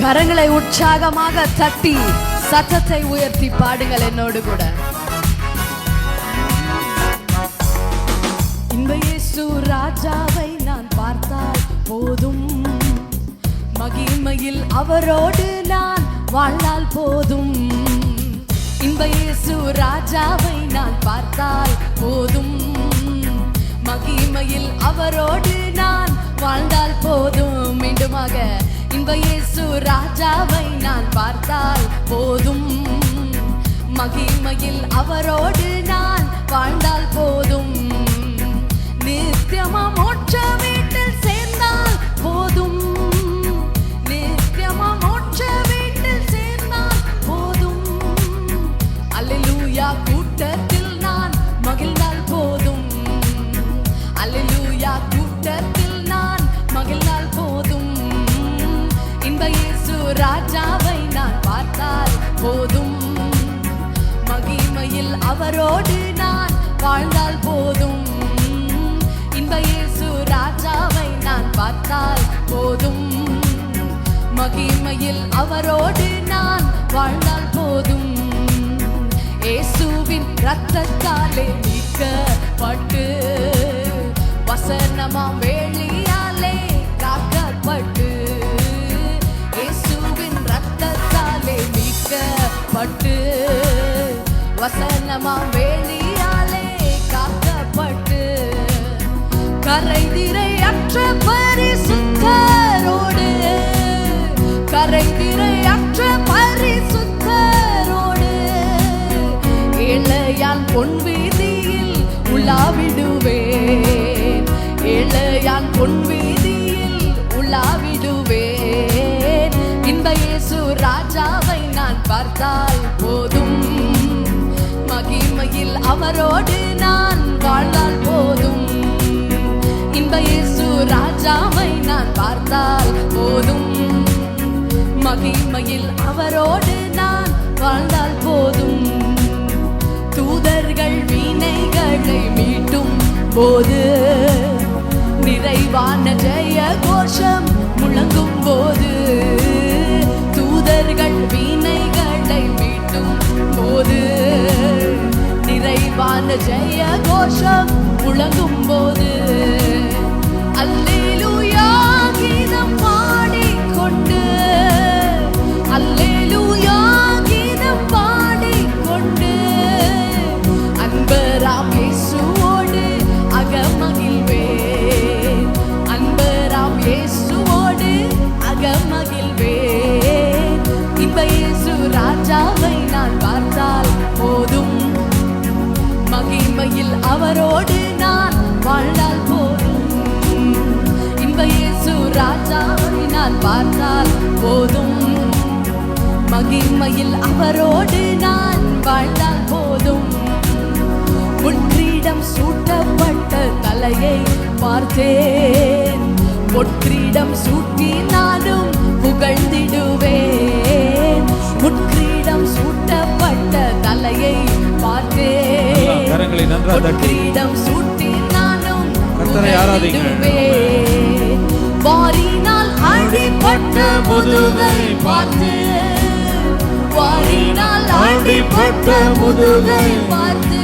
கரங்களை உற்சாகமாக தட்டி சத்தத்தை உயர்த்தி பாடுங்கள் என்னோடு கூட. இந்த இயேசு ராஜாவை நான் பார்த்தால் போதும். மகிமையில் அவரோடு நான் வாழ்ந்தால் போதும். இந்த இயேசு ராஜாவை நான் பார்த்தால் போதும். மகிமையில் அவரோடு நான் வாழ்ந்தால் போதும். மீண்டுமாக இந்த இயேசு இயேசு ராஜாவை நான் பார்த்தால் போதும். மகிமையில் அவரோடு நான் வாழ்ந்தால் போதும். நித்தியமா மோட்சமே வாழ்ந்தால் போதும். இன்ப இயேசு ராஜாவை நான் பார்த்தால் போதும். மகிமையில் அவரோடு நான் வாழ்ந்தால் போதும். இயேசுவின் ரத்தத்தாலே மீட்கப்பட்டு வசனமாம் வேலியாலே இளையான் உலாவிடுவேன். இன்ப இயேசு ராஜாவை நான் பார்த்தால் போதும். மகிமையில் அவரோடு நான் வாழ்ந்தால் போதும். இன்ப இயேசு ராஜாவை நான் பார்த்தால் போதும். மகிமையில் அவரோடு நான் வாழ்ந்தால் போதும். தூதர்கள் வீணைகளை மீட்டும் போது ஜெய கோஷம் முழங்கும் மகிமையில் அவரோடு நான் வாழ்ந்தால் போதும். முற்றிடம் சூட்டப்பட்ட தலையை பார்த்தேன். பொற்றிடம் சூட்டி நானும் புகழ்ந்திடுவேன். முற்றிடம் சூட்டப்பட்ட தலையை பார்த்தேன். பொற்றிடம் சூட்டி நானும். புகழ்ந்திடுவேன். வாரினால் அடிபட்ட முதுகை பார்த்து வாரினால் அடிபட்ட முதுகை பார்த்து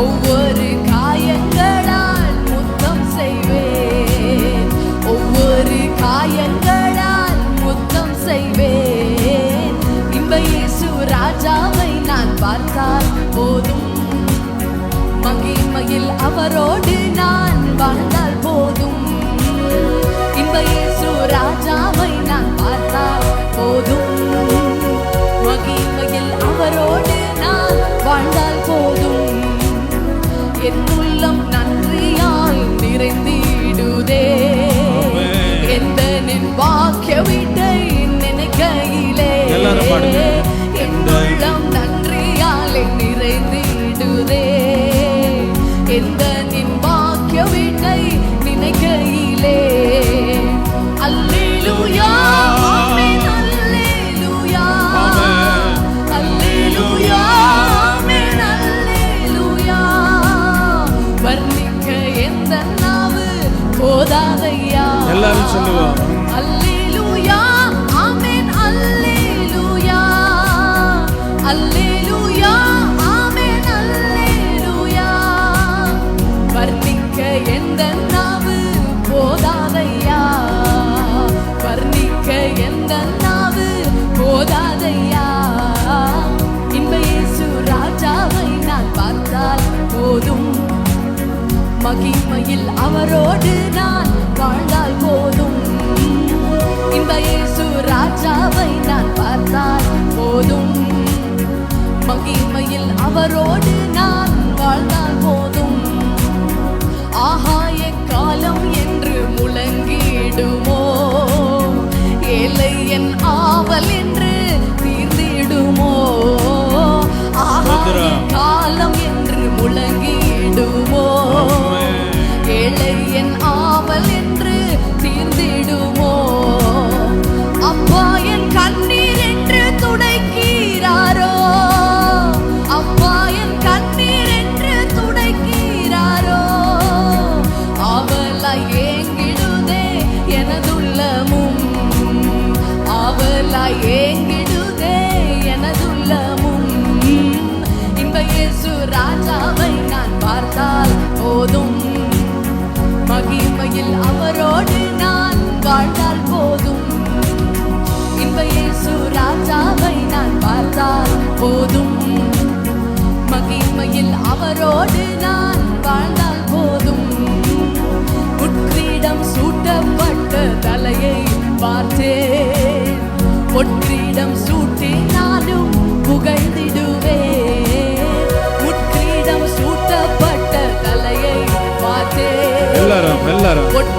ஒவ்வொரு காயங்களால் முத்தம் செய்வேன். ஒவ்வொரு காயங்களால் முத்தம் செய்வேன். இன்ப இயேசு ராஜாவை நான் பார்த்தால் போதும். மகிமையில் அவரோடு நான் வாழ்ந்தால் போதும். இன்ப இயேசு ராஜாவை நான் பார்த்தால் போதும். மகிமையில் அவரோடு நான் வாழ்ந்தால் போதும் என் உள்ளம் நன்றியால் நிறைந்திடுதே. எந்த நின் வாக்கிய வீட்டை நினைக்கையிலே. என் உள்ளம் நன்றியால் நிறைந்திடுதே எந்த 是那个。மகிமையில் அவரோடு நான் வாழ்ந்தால் போதும். இந்த இயேசு ராஜாவை நான் பார்த்தால் போதும். மகிமையில் அவரோடு நான் வாழ்ந்தால் போதும். ஆகாய காலம் என்று முழங்கிடுமோ? ஏழை என் ஆவல் என்று தீர்ந்திடுமோ? ஆகாய. காலம் என்று முழங்கிடுமோ. ஏழை என் ஆவல் என்று தீர்ந்திடுமோ? அப்பா என் கண்ணீர் என்று துடைக்கிறாரோ? அப்பா என் கண்ணீர் என்று துடைக்கிறாரோ? அவளாய் ஏங்கிடுதே எனதுள்ளமும். அவளாய் ஏங்கிடுதே எனதுள்ளமும். இந்த இயேசு ராஜாவை நான் பார்த்தால் போதும். மகிமையில் அவரோடு நான் வாழ்ந்தால் போதும். இந்த இயேசு ராஜாவை நான் பார்த்தால் போதும். மகிமையில் அவரோடு എല്ലാവരും